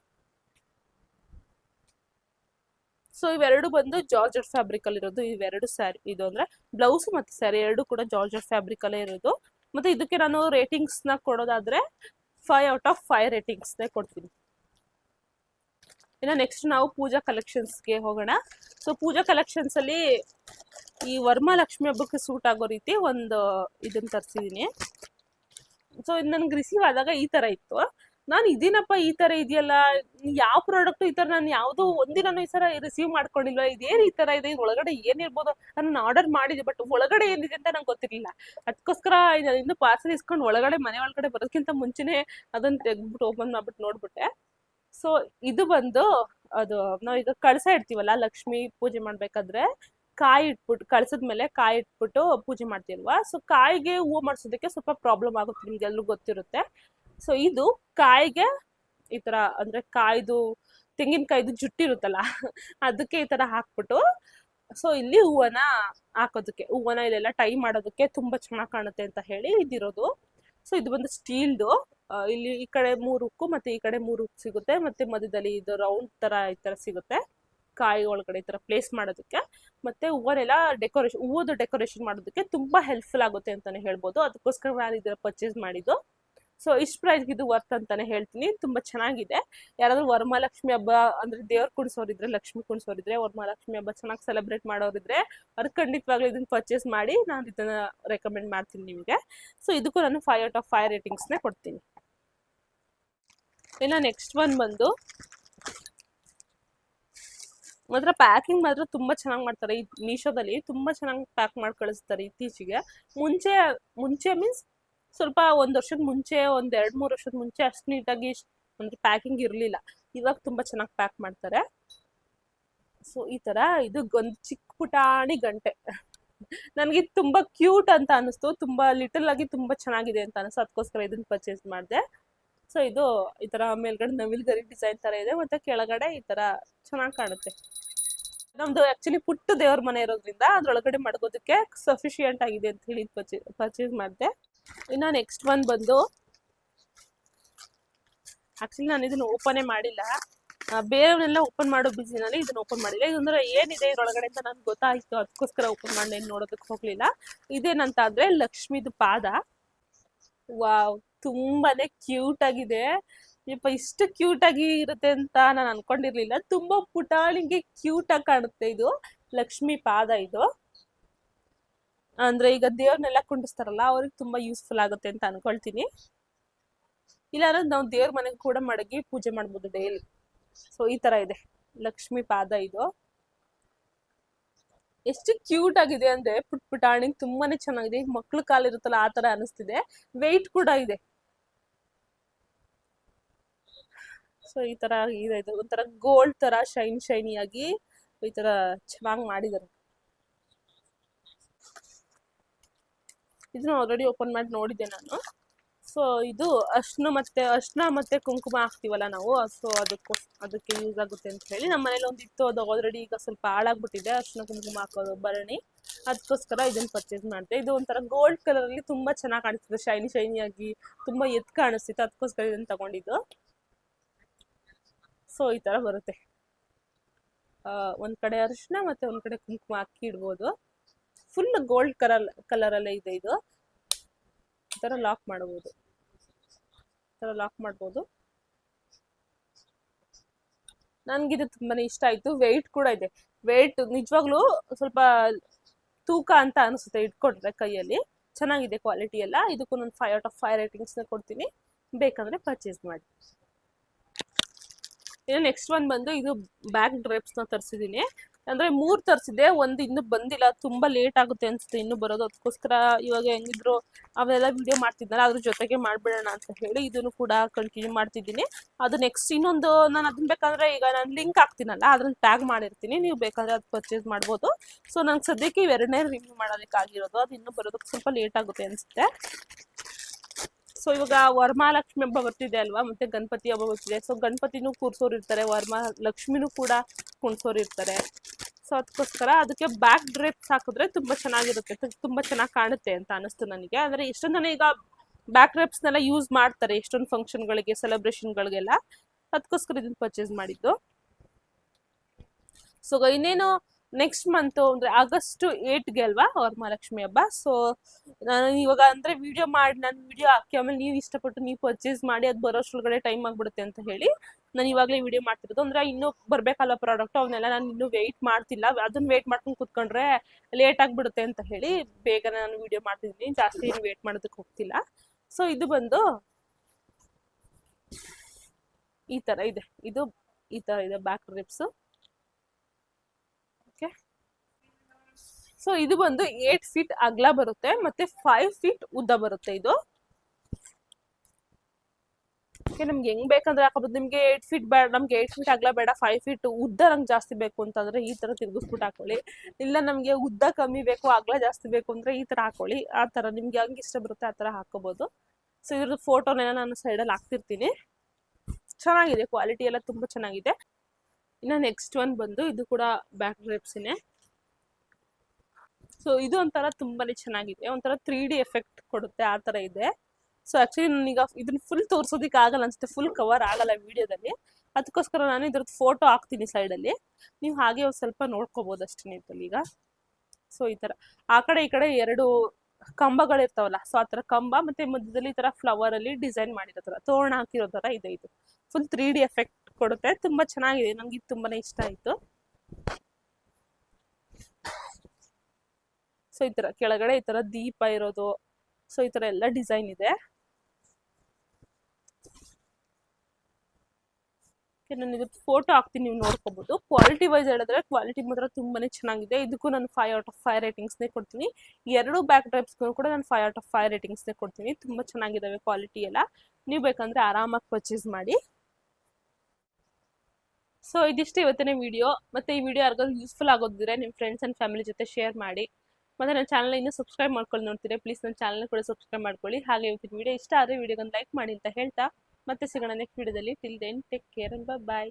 ಸೊ ಇವೆರಡು ಬಂದು ಜಾರ್ಜೆಟ್ ಫ್ಯಾಬ್ರಿಕ್ ಅಲ್ಲಿ ಇರೋದು. ಇವೆರಡು ಸ್ಯಾರಿ ಇದು ಅಂದ್ರೆ ಬ್ಲೌಸ್ ಮತ್ತೆ ಸ್ಯಾರಿ ಎರಡು ಕೂಡ ಜಾರ್ಜೆಟ್ ಫ್ಯಾಬ್ರಿಕ್ ಅಲ್ಲೇ ಇರೋದು. ಮತ್ತೆ ಇದಕ್ಕೆ ನಾನು ರೇಟಿಂಗ್ಸ್ನ ಕೊಡೋದಾದ್ರೆ five out of five ratings ಕೊಡ್ತೀನಿ. ಇನ್ನು ನೆಕ್ಸ್ಟ್ ನಾವು ಪೂಜಾ ಕಲೆಕ್ಷನ್ಸ್ಗೆ ಹೋಗೋಣ. ಸೊ ಪೂಜಾ ಕಲೆಕ್ಷನ್ಸ್ ಅಲ್ಲಿ ಈ ವರ್ಮಾಲಕ್ಷ್ಮಿ ಹಬ್ಬಕ್ಕೆ ಸೂಟ್ ಆಗೋ ರೀತಿ ಒಂದು ಇದನ್ನ ತರಿಸಿದೀನಿ. ಸೊ ಇದು ನನ್ಗೆ ರಿಸೀವ್ ಆದಾಗ ಈ ತರ ಇತ್ತು. ನಾನು ಇದೇನಪ್ಪ ಈ ತರ ಇದೆಯಲ್ಲ? ಯಾವ ಪ್ರಾಡಕ್ಟ್ ಈ ತರ ನಾನು ಯಾವ್ದು ಒಂದಿನೂ ಈ ತರ ರಿಸೀವ್ ಮಾಡ್ಕೊಂಡಿಲ್ವಾ? ಇದೇನು ಈ ತರ ಇದೆ? ಒಳಗಡೆ ಏನಿರ್ಬೋದು ನಾನು ಆರ್ಡರ್ ಮಾಡಿದೆ ಬಟ್ ಒಳಗಡೆ ಏನಿದೆ ಅಂತ ನಂಗೆ ಗೊತ್ತಿರ್ಲಿಲ್ಲ. ಅದಕ್ಕೋಸ್ಕರ ಇನ್ನು ಪಾರ್ಸಲ್ ಇಸ್ಕೊಂಡು ಒಳಗಡೆ, ಮನೆ ಒಳಗಡೆ ಬರೋದಕ್ಕಿಂತ ಮುಂಚೆನೆ ಅದನ್ನ ತೆಗ್ದ್ಬಿಟ್ಟು ಓಪನ್ ಮಾಡ್ಬಿಟ್ಟು ನೋಡ್ಬಿಟ್ಟೆ. ಸೊ ಇದು ಬಂದು ಅದು ನಾವ್ ಈಗ ಕಳಸ ಇಡ್ತೀವಲ್ಲ, ಲಕ್ಷ್ಮಿ ಪೂಜೆ ಮಾಡ್ಬೇಕಾದ್ರೆ ಕಾಯಿ ಇಟ್ಬಿಟ್ಟು ಕಳ್ಸದ ಮೇಲೆ ಕಾಯಿ ಇಟ್ಬಿಟ್ಟು ಪೂಜೆ ಮಾಡ್ತೀವಲ್ವಾ ಸೊ ಕಾಯಿಗೆ ಹೂವು ಮಾಡಿಸೋದಕ್ಕೆ ಸ್ವಲ್ಪ ಪ್ರಾಬ್ಲಮ್ ಆಗುತ್ತೆ ನಿಮ್ಗೆ ಗೊತ್ತಿರುತ್ತೆ. ಸೊ ಇದು ಕಾಯಿಗೆ ಈ ತರ ಅಂದ್ರೆ ಕಾಯ್ದು ತೆಂಗಿನಕಾಯ್ದು ಜುಟ್ಟಿರುತ್ತಲ್ಲ ಅದಕ್ಕೆ ಈ ತರ ಹಾಕ್ಬಿಟ್ಟು ಸೊ ಇಲ್ಲಿ ಹೂವನ ಹಾಕೋದಕ್ಕೆ ಹೂವನ ಇಲ್ಲೆಲ್ಲ ಟೈ ಮಾಡೋದಕ್ಕೆ ತುಂಬಾ ಚೆನ್ನಾಗಿ ಕಾಣುತ್ತೆ ಅಂತ ಹೇಳಿ ಇದಿರೋದು. ಸೊ ಇದು ಬಂದು ಸ್ಟೀಲ್ದು. ಇಲ್ಲಿ ಈ ಕಡೆ ಮೂರು ಉಕ್ಕು ಮತ್ತೆ ಈ ಕಡೆ ಮೂರು ಉಕ್ಕು ಸಿಗುತ್ತೆ, ಮತ್ತೆ ಮಧ್ಯದಲ್ಲಿ ಇದು ರೌಂಡ್ ತರ ಈ ತರ ಸಿಗುತ್ತೆ. ಕಾಯಿ ಒಳಗಡೆ ಈ ತರ ಪ್ಲೇಸ್ ಮಾಡೋದಕ್ಕೆ, ಮತ್ತೆ ಹೂವನ್ನೆಲ್ಲ ಡೆಕೋರೇಷನ್ ಹೂವದು ಡೆಕೋರೇಷನ್ ಮಾಡೋದಕ್ಕೆ ತುಂಬಾ ಹೆಲ್ಪ್ಫುಲ್ ಆಗುತ್ತೆ ಅಂತಾನೆ ಹೇಳ್ಬೋದು. ಅದಕ್ಕೋಸ್ಕರ ನಾನು ಇದರ ಪರ್ಚೇಸ್ ಮಾಡಿದ್ದು. ಸೊ ಇಷ್ಟು ಪ್ರೈಸ್ ಇದು ವರ್ತ್ ಅಂತಾನೆ ಹೇಳ್ತೀನಿ. ತುಂಬಾ ಚೆನ್ನಾಗಿದೆ. ಯಾರಾದ್ರೂ ವರಮಹಾಲಕ್ಷ್ಮಿ ಹಬ್ಬ ಅಂದ್ರೆ ದೇವ್ರ ಕುಣಿಸೋರಿದ್ರೆ ಲಕ್ಷ್ಮಿ ಕುಣಿಸೋರಿದ್ರೆ ವರಮಹಾಲಕ್ಷ್ಮಿ ಹಬ್ಬ ಚೆನ್ನಾಗಿ ಸೆಲೆಬ್ರೇಟ್ ಮಾಡೋರಿದ್ರೆ ಅವ್ರು ಖಂಡಿತವಾಗ್ಲೂ ಇದನ್ನ ಪರ್ಚೇಸ್ ಮಾಡಿ ನಾನು ಇದನ್ನು ರೆಕಮೆಂಡ್ ಮಾಡ್ತೀನಿ ನಿಮಗೆ. ಸೊ ಇದಕ್ಕೂ ನಾನು ಫೈವ್ ಔಟ್ ಆಫ್ ಫೈವ್ ರೇಟಿಂಗ್ಸ್ನೇ ಕೊಡ್ತೀನಿ. ಇನ್ನು ನೆಕ್ಸ್ಟ್ ಒನ್ ಬಂದು, ಮಾತ್ರ ಪ್ಯಾಕಿಂಗ್ ಮಾತ್ರ ತುಂಬಾ ಚೆನ್ನಾಗಿ ಮಾಡ್ತಾರೆ. ಈ ಮೀಶೋದಲ್ಲಿ ತುಂಬಾ ಚೆನ್ನಾಗಿ ಪ್ಯಾಕ್ ಮಾಡಿ ಕಳಿಸ್ತಾರೆ ಇತ್ತೀಚೆಗೆ. ಮುಂಚೆ ಮುಂಚೆ ಮೀನ್ಸ್ ಸ್ವಲ್ಪ ಒಂದ್ ವರ್ಷದ ಮುಂಚೆ, ಒಂದ್ ಎರಡ್ ಮೂರ್ ವರ್ಷದ ಮುಂಚೆ ಅಷ್ಟು ನೀಟಾಗಿ ಅಂದ್ರೆ ಪ್ಯಾಕಿಂಗ್ ಇರ್ಲಿಲ್ಲ. ಇವಾಗ ತುಂಬಾ ಚೆನ್ನಾಗಿ ಪ್ಯಾಕ್ ಮಾಡ್ತಾರೆ. ಸೊ ಈ ತರ ಇದು ಒಂದು ಚಿಕ್ಕ ಪುಟಾಣಿ ಗಂಟೆ. ನನಗೆ ತುಂಬಾ ಕ್ಯೂಟ್ ಅಂತ ಅನಿಸ್ತು. ತುಂಬಾ ಲಿಟಲ್ ಆಗಿ ತುಂಬಾ ಚೆನ್ನಾಗಿದೆ ಅಂತ ಅನಿಸ್ತು. ಅದಕ್ಕೋಸ್ಕರ ಇದನ್ನ ಪರ್ಚೇಸ್ ಮಾಡಿದೆ. ಸೊ ಇದು ಈ ತರ ಮೇಲ್ಗಡೆ ನವಿಲ್ ಗರಿ ಡಿಸೈನ್ ತರ ಇದೆ. ಮತ್ತೆ ಕೆಳಗಡೆ ಈ ತರ ಚೆನ್ನಾಗಿ ಕಾಣುತ್ತೆ. ನಮ್ದು ಆಕ್ಚುಲಿ ಪುಟ್ಟ ದೇವ್ರ ಮನೆ ಇರೋದ್ರಿಂದ ಅದ್ರೊಳಗಡೆ ಮಡಗೋದಕ್ಕೆ ಸಫಿಶಿಯಂಟ್ ಆಗಿದೆ ಅಂತ ಹೇಳಿ ಪರ್ಚೇಸ್ ಪರ್ಚೇಸ್ ಮಾಡಿದೆ. ಇನ್ನು ನೆಕ್ಸ್ಟ್ ಒಂದು ಬಂದು ಆಕ್ಚುಲಿ ನಾನು ಇದನ್ನ ಓಪನೇ ಮಾಡಿಲ್ಲ. ಬೇರೆಯವನ್ನೆಲ್ಲ ಓಪನ್ ಮಾಡೋ ಬಿಸಿನಲ್ಲಿ ಇದನ್ನ ಓಪನ್ ಮಾಡಿಲ್ಲ. ಇದಂದ್ರೆ ಏನಿದೆ ಇದರೊಳಗಡೆ ಅಂತ ನನ್ಗೆ ಗೊತ್ತಾಯ್ತು. ಅದಕ್ಕೋಸ್ಕರ ಓಪನ್ ಮಾಡಿ ನೋಡೋದಕ್ಕೆ ಹೋಗ್ಲಿಲ್ಲ. ಇದೇನಂತ ಅಂದ್ರೆ ಲಕ್ಷ್ಮಿದು ಪಾದ. ವಾವ್, ತುಂಬಾನೇ ಕ್ಯೂಟ್ ಆಗಿದೆ. ಇಷ್ಟು ಕ್ಯೂಟ್ ಆಗಿ ಇರುತ್ತೆ ಅಂತ ನಾನು ಅನ್ಕೊಂಡಿರ್ಲಿಲ್ಲ. ತುಂಬಾ ಪುಟಾಳಿಗೆ ಕ್ಯೂಟ್ ಆಗಿ ಕಾಣುತ್ತೆ ಇದು. ಲಕ್ಷ್ಮಿ ಪಾದ ಇದು. ಅಂದ್ರೆ ಈಗ ದೇವ್ರನ್ನೆಲ್ಲ ಕುಂಡಿಸ್ತಾರಲ್ಲ, ಅವ್ರಿಗೆ ತುಂಬಾ ಯೂಸ್ಫುಲ್ ಆಗುತ್ತೆ ಅಂತ ಅನ್ಕೊಳ್ತೀನಿ. ಇಲ್ಲ ಅಂದ್ರೆ ನಾವು ದೇವ್ರ ಮನೆಗೆ ಕೂಡ ಮಡಗಿ ಪೂಜೆ ಮಾಡ್ಬೋದು ಡೈಲಿ ಸೊ ಈ ತರ ಇದೆ. ಲಕ್ಷ್ಮಿ ಪಾದ ಇದು. ಎಷ್ಟು ಕ್ಯೂಟ್ ಆಗಿದೆ ಅಂದ್ರೆ ಪುಟ್ ಪುಟಾಣಿ ತುಂಬಾನೇ ಚೆನ್ನಾಗಿದೆ. ಈಗ ಮಕ್ಳು ಕಾಲಿರುತ್ತಲ್ಲ ಆ ತರ ಅನಿಸ್ತಿದೆ. ವೆಯ್ಟ್ ಕೂಡ ಇದೆ. ಸೊ ಈ ತರ ಇದೆ. ಒಂಥರ ಗೋಲ್ಡ್ ತರ ಶೈನ್ ಶೈನಿಯಾಗಿ ಈ ತರ ಚೆನ್ನಾಗಿ ಮಾಡಿದ್ದಾರೆ. ಇದನ್ನ ಆಲ್ರೆಡಿ ಓಪನ್ ಮಾಡಿ ನೋಡಿದ್ದೆ ನಾನು. ಸೊ ಇದು ಅರ್ಶಿನ ಮತ್ತೆ ಅರ್ಶಿನ ಮತ್ತೆ ಕುಂಕುಮ ಹಾಕ್ತಿವಲ್ಲ ನಾವು ಸೊ ಅದಕ್ಕೂ, ಅದಕ್ಕೆ ಯೂಸ್ ಆಗುತ್ತೆ ಅಂತ ಹೇಳಿ ನಮ್ಮ ಮನೇಲಿ ಒಂದು ಇತ್ತು, ಅದು ಆಲ್ರೆಡಿ ಈಗ ಸ್ವಲ್ಪ ಹಾಳಾಗ್ಬಿಟ್ಟಿದೆ ಅರ್ಶಿನ ಕುಂಕುಮ ಹಾಕೋದು ಭರಣಿ ಅದಕ್ಕೋಸ್ಕರ ಇದನ್ನ ಪರ್ಚೇಸ್ ಮಾಡಿದೆ. ಇದು ಒಂಥರ ಗೋಲ್ಡ್ ಕಲರ್ ಅಲ್ಲಿ ತುಂಬಾ ಚೆನ್ನಾಗಿ ಕಾಣಿಸ್ತದೆ ಶೈನಿ ಶೈನಿ ಆಗಿ ತುಂಬಾ ಎತ್ ಕಾಣಿಸ್ತಿತ್ತು, ಅದಕ್ಕೋಸ್ಕರ ಇದನ್ನ ತಗೊಂಡಿದ್ದು. ಸೊ ಈ ತರ ಬರುತ್ತೆ. ಒಂದ್ ಕಡೆ ಅರಿಶಿನ ಮತ್ತೆ ಒಂದ್ ಕಡೆ ಕುಂಕುಮ ಹಾಕಿ ಇಡ್ಬೋದು. ಫುಲ್ ಗೋಲ್ಡ್ ಕಲರ್ ಕಲರ್ ಅಲ್ಲೇ ಇದೆ ಇದು. ಈ ಲಾಕ್ ಮಾಡಬಹುದು ಈ ಲಾಕ್ ಮಾಡ್ಬೋದು. ನನ್ಗಿದು ತುಂಬಾನೇ ಇಷ್ಟ ಆಯ್ತು. ವೆಯ್ಟ್ ಕೂಡ ಇದೆ. ವೆಯ್ಟ್ ನಿಜವಾಗ್ಲೂ ಸ್ವಲ್ಪ ತೂಕ ಅಂತ ಅನಿಸುತ್ತೆ ಇಟ್ಕೊಂಡ್ರೆ ಕೈಯಲ್ಲಿ. ಚೆನ್ನಾಗಿದೆ ಕ್ವಾಲಿಟಿ ಎಲ್ಲ. ಇದಕ್ಕೂ ನಾನು ಫೈವ್ ಔಟ್ ಆಫ್ ಫೈವ್ ರೇಟಿಂಗ್ಸ್ನ ಕೊಡ್ತೀನಿ. ಬೇಕಂದ್ರೆ ಪರ್ಚೇಸ್ ಮಾಡಿ. ಇನ್ನು ನೆಕ್ಸ್ಟ್ ಒನ್ ಬಂದು ಇದು ಬ್ಯಾಕ್ ಡ್ರೆಪ್ಸ್ನ ತರಿಸಿದ್ದೀನಿ. ಅಂದ್ರೆ ಮೂರ್ ತರಿಸಿದೆ ಒಂದು ಇನ್ನು ಬಂದಿಲ್ಲ, ತುಂಬಾ ಲೇಟ್ ಆಗುತ್ತೆ ಅನ್ಸುತ್ತೆ ಇನ್ನು ಬರೋದು. ಅದಕ್ಕೋಸ್ಕರ ಇವಾಗ ಹೆಂಗಿದ್ರು ಅವೆಲ್ಲ ವಿಡಿಯೋ ಮಾಡ್ತಿದ್ನಲ್ಲ, ಅದ್ರ ಜೊತೆಗೆ ಮಾಡ್ಬಿಡೋಣ ಅಂತ ಹೇಳಿ ಇದನ್ನು ಕೂಡ ಕಂಟಿನ್ಯೂ ಮಾಡ್ತಿದ್ದೀನಿ. ಅದು ನೆಕ್ಸ್ಟ್ ಇನ್ನೊಂದು ನಾನು ಅದನ್ನ ಬೇಕಾದ್ರೆ ಈಗ ನಾನು ಲಿಂಕ್ ಹಾಕ್ತೀನಲ್ಲ, ಅದ್ರಲ್ಲಿ ಟ್ಯಾಗ್ ಮಾಡಿರ್ತೀನಿ, ನೀವು ಬೇಕಾದ್ರೆ ಅದು ಪರ್ಚೇಸ್ ಮಾಡ್ಬೋದು. ಸೊ ನಂಗೆ ಸದ್ಯಕ್ಕೆ ಇವೆರಡನೇ ರಿವ್ಯೂ ಮಾಡೋದಕ್ಕಾಗಿರೋದು, ಅದು ಇನ್ನು ಬರೋದಕ್ಕೆ ಸ್ವಲ್ಪ ಲೇಟ್ ಆಗುತ್ತೆ ಅನ್ಸುತ್ತೆ. ಸೊ ಇವಾಗ ವರಮಹಾಲಕ್ಷ್ಮಿ ಹಬ್ಬ ಬರ್ತಿದೆ ಅಲ್ವಾ, ಮತ್ತೆ ಗಣಪತಿ ಹಬ್ಬ ಬರ್ತಿದೆ. ಸೊ ಗಣಪತಿನೂ ಕೂರ್ಸೋರು ಇರ್ತಾರೆ ವರಮ ಲಕ್ಷ್ಮಿನೂ ಕೂಡ ಕುಣ್ಸೋರು ಇರ್ತಾರೆ ಸೊ ಅದಕ್ಕೋಸ್ಕರ ಅದಕ್ಕೆ ಬ್ಯಾಕ್ ಡ್ರೆಪ್ಸ್ ಹಾಕಿದ್ರೆ ತುಂಬಾ ಚೆನ್ನಾಗಿರುತ್ತೆ. ತುಂಬಾ ಚೆನ್ನಾಗಿ ಕಾಣುತ್ತೆ ಅಂತ ಅನಿಸ್ತು ನನಗೆ. ಅಂದ್ರೆ ಇಷ್ಟೊಂದು ಜನ ಈಗ ಬ್ಯಾಕ್ ಡ್ರೆಪ್ಸ್ನೆಲ್ಲ ಯೂಸ್ ಮಾಡ್ತಾರೆ ಎಷ್ಟೊಂದು ಫಂಕ್ಷನ್ಗಳಿಗೆ ಸೆಲೆಬ್ರೇಷನ್ಗಳಿಗೆಲ್ಲ ಅದಕ್ಕೋಸ್ಕರ ಇದನ್ನ ಪರ್ಚೇಸ್ ಮಾಡಿದ್ದು. ಸೊ ಇನ್ನೇನು ನೆಕ್ಸ್ಟ್ ಮಂತ್ ಅಂದ್ರೆ ಆಗಸ್ಟ್ ಏಟ್ಗೆ ಅಲ್ವಾ ವರಮಹಾಲಕ್ಷ್ಮಿ ಹಬ್ಬ. ಸೊ ನಾನು ಇವಾಗ ಅಂದ್ರೆ ವಿಡಿಯೋ ಮಾಡಿ, ನಾನು ವಿಡಿಯೋ ಹಾಕಿ ಆಮೇಲೆ ನೀವು ಇಷ್ಟಪಟ್ಟು ನೀವು ಪರ್ಚೇಸ್ ಮಾಡಿ, ಅದು ಬರೋಷ್ಟ್ರೊಳಗಡೆ ಟೈಮ್ ಆಗ್ಬಿಡುತ್ತೆ ಅಂತ ಹೇಳಿ. ನಾನು ಇವಾಗಲೇ ವಿಡಿಯೋ ಮಾಡ್ತಿರೋದು. ಅಂದ್ರೆ ಇನ್ನೂ ಬರ್ಬೇಕಲ್ಲ ಪ್ರಾಡಕ್ಟ್ ಅವನ್ನೆಲ್ಲ ನಾನು ಇನ್ನೂ ವೆಯ್ಟ್ ಮಾಡ್ತಿಲ್ಲ. ಅದನ್ನ ವೆಯ್ಟ್ ಮಾಡ್ಕೊಂಡು ಕುತ್ಕೊಂಡ್ರೆ ಲೇಟ್ ಆಗಿಬಿಡುತ್ತೆ ಅಂತ ಹೇಳಿ ಬೇಗ ನಾನು ವಿಡಿಯೋ ಮಾಡ್ತಿದ್ದೀನಿ ಜಾಸ್ತಿ ಏನು ವೆಯ್ಟ್ ಮಾಡೋದಕ್ಕೆ ಹೋಗ್ತಿಲ್ಲ. ಸೊ ಇದು ಬಂದು ಈ ತರ ಇದೆ. ಇದು ಈ ತರ ಇದೆ ಬ್ಯಾಕ್ ರಿಪ್ಸ್ ಓಕೆ ಸೊ ಇದು ಬಂದು ಏಟ್ ಫೀಟ್ ಅಗ್ಲ ಬರುತ್ತೆ ಮತ್ತೆ ಫೈವ್ ಫೀಟ್ ಉದ್ದ ಬರುತ್ತೆ ಇದು. ಓಕೆ ನಮ್ಗೆ ಹೆಂಗ್ ಬೇಕಂದ್ರೆ ಹಾಕೋಬಹುದು ನಿಮ್ಗೆ ಏಟ್ ಫೀಟ್ ಬೇಡ ನಮ್ಗೆ ಏಟ್ ಫೀಟ್ ಅಗಲ ಬೇಡ ಫೈವ್ ಫೀಟ್ ಉದ್ದ ನಂಗೆ ಜಾಸ್ತಿ ಬೇಕು ಅಂತಂದ್ರೆ ಈ ತರ ತಿರ್ಗಿಸ್ಬಿಟ್ಟು ಹಾಕೊಳ್ಳಿ. ಇಲ್ಲ ನಮ್ಗೆ ಉದ್ದ ಕಮ್ಮಿ ಬೇಕು ಅಗಲ ಜಾಸ್ತಿ ಬೇಕು ಅಂದ್ರೆ ಈ ತರ ಹಾಕೊಳ್ಳಿ. ಆ ತರ ನಿಮ್ಗೆ ಹೆಂಗ್ ಇಷ್ಟ ಬರುತ್ತೆ ಆ ತರ ಹಾಕೋಬಹುದು ಸೊ ಇದ್ರದ್ದು ಫೋಟೋನೆಲ್ಲ ನಾನು ಸೈಡಲ್ಲಿ ಹಾಕ್ತಿರ್ತೀನಿ. ಚೆನ್ನಾಗಿದೆ ಕ್ವಾಲಿಟಿ ಎಲ್ಲ ತುಂಬಾ ಚೆನ್ನಾಗಿದೆ. ಇನ್ನು ನೆಕ್ಸ್ಟ್ ಒನ್ ಬಂದು ಇದು ಕೂಡ ಬ್ಯಾಕ್ ಡ್ರೆಪ್ಸಿನೇ ಸೊ ಇದು ಒಂಥರ ತುಂಬಾನೇ ಚೆನ್ನಾಗಿದೆ, ಒಂಥರ ತ್ರೀ ಡಿ ಎಫೆಕ್ಟ್ ಕೊಡುತ್ತೆ, ಆ ತರ ಇದೆ. ಸೊ ಆಕ್ಚುಲಿ ನನಗೀಗ ಇದನ್ನ ಫುಲ್ ತೋರ್ಸೋದಿಕ್ಕೆ ಆಗಲ್ಲ ಅನ್ಸುತ್ತೆ. ಫುಲ್ ಕವರ್ ಆಗಲ್ಲ ವಿಡಿಯೋದಲ್ಲಿ. ಅದಕ್ಕೋಸ್ಕರ ನಾನು ಇದ್ರದ್ದು ಫೋಟೋ ಹಾಕ್ತೀನಿ ಸೈಡಲ್ಲಿ ನೀವು ಹಾಗೆ ಒಂದ್ ಸ್ವಲ್ಪ ನೋಡ್ಕೋಬಹುದು ಅಷ್ಟೇ ನೀವು ಈಗ. ಸೊ ಈ ತರ. ಆ ಕಡೆ ಈ ಕಡೆ ಎರಡು ಕಂಬಗಳಿರ್ತಾವಲ್ಲ ಸೊ ಆ ತರ ಕಂಬ ಮತ್ತೆ ಮಧ್ಯದಲ್ಲಿ ಈ ತರ ಫ್ಲವರ್ ಅಲ್ಲಿ ಡಿಸೈನ್ ಮಾಡಿರೋ ತರ, ತೋರಣ ಹಾಕಿರೋ ತರ ಇದೆ ಇದು. ಫುಲ್ ತ್ರೀ ಡಿ ಎಫೆಕ್ಟ್ ಕೊಡುತ್ತೆ. ತುಂಬಾ ಚೆನ್ನಾಗಿದೆ. ನಮ್ಗೆ ಇದು ತುಂಬಾನೇ ಇಷ್ಟ ಆಯ್ತು. ಸೊ ಈ ತರ ಕೆಳಗಡೆ ಈ ತರ ದೀಪ ಇರೋದು ಸೊ, ಈ ತರ ಎಲ್ಲ ಡಿಸೈನ್ ಇದೆ. ನಾನು ಇದು ಫೋಟೋ ಹಾಕ್ತೀನಿ, ನೀವು ನೋಡ್ಕೋಬಹುದು ಕ್ವಾಲಿಟಿ ವೈಸ್ ಹೇಳಿದ್ರೆ ಕ್ವಾಲಿಟಿ ಮಾತ್ರ ತುಂಬಾನೇ ಚೆನ್ನಾಗಿದೆ. ಇದಕ್ಕೂ ನಾನು ಫೈವ್ ಔಟ್ ಆಫ್ ಫೈವ್ ರೇಟಿಂಗ್ಸ್ನೇ ಕೊಡ್ತೀನಿ. ಎರಡು ಬ್ಯಾಕ್ ಡ್ರೈಪ್ಸ್ಗೂ ಕೂಡ ನಾನು ಫೈವ್ ಔಟ್ ಆಫ್ ಫೈವ್ ರೇಟಿಂಗ್ಸ್ನೇ ಕೊಡ್ತೀನಿ. ತುಂಬಾ ಚೆನ್ನಾಗಿದ್ದಾವೆ ಕ್ವಾಲಿಟಿ ಎಲ್ಲ. ನೀವು ಬೇಕಂದ್ರೆ ಆರಾಮಾಗಿ ಪರ್ಚೇಸ್ ಮಾಡಿ. ಸೊ ಇದಿಷ್ಟು ಇವತ್ತಿನ ವಿಡಿಯೋ ಮತ್ತೆ ಈ ವಿಡಿಯೋ ಯಾರಿಗಾದ್ರು ಯೂಸ್ಫುಲ್ ಆಗೋದಿದ್ರೆ ನಿಮ್ಮ ಫ್ರೆಂಡ್ಸ್ ಅಂಡ್ ಫ್ಯಾಮಿಲಿ ಜೊತೆ ಶೇರ್ ಮಾಡಿ. ಮತ್ತೆ ನನ್ನ ಚಾನಲ್ ಇನ್ನೂ ಸಬ್ಸ್ಕ್ರೈಬ್ ಮಾಡ್ಕೊಂಡು ನೋಡ್ತೀರಾ ಪ್ಲೀಸ್ ನನ್ನ ಚಾನಲ್ ಕೂಡ ಸಬ್ಸ್ಕ್ರೈಬ್ ಮಾಡ್ಕೊಳ್ಳಿ. ಹಾಗೆ ಇವತ್ತಿನ ವಿಡಿಯೋ ಇಷ್ಟ ಆದರೆ ವಿಡಿಯೋಗೊಂದು ಲೈಕ್ ಮಾಡಿ ಅಂತ ಹೇಳ್ತಾ, ಮತ್ತೆ ಸಿಗೋಣ ನೆಕ್ಸ್ಟ್ ವಿಡಿಯೋದಲ್ಲಿ till then take care and bye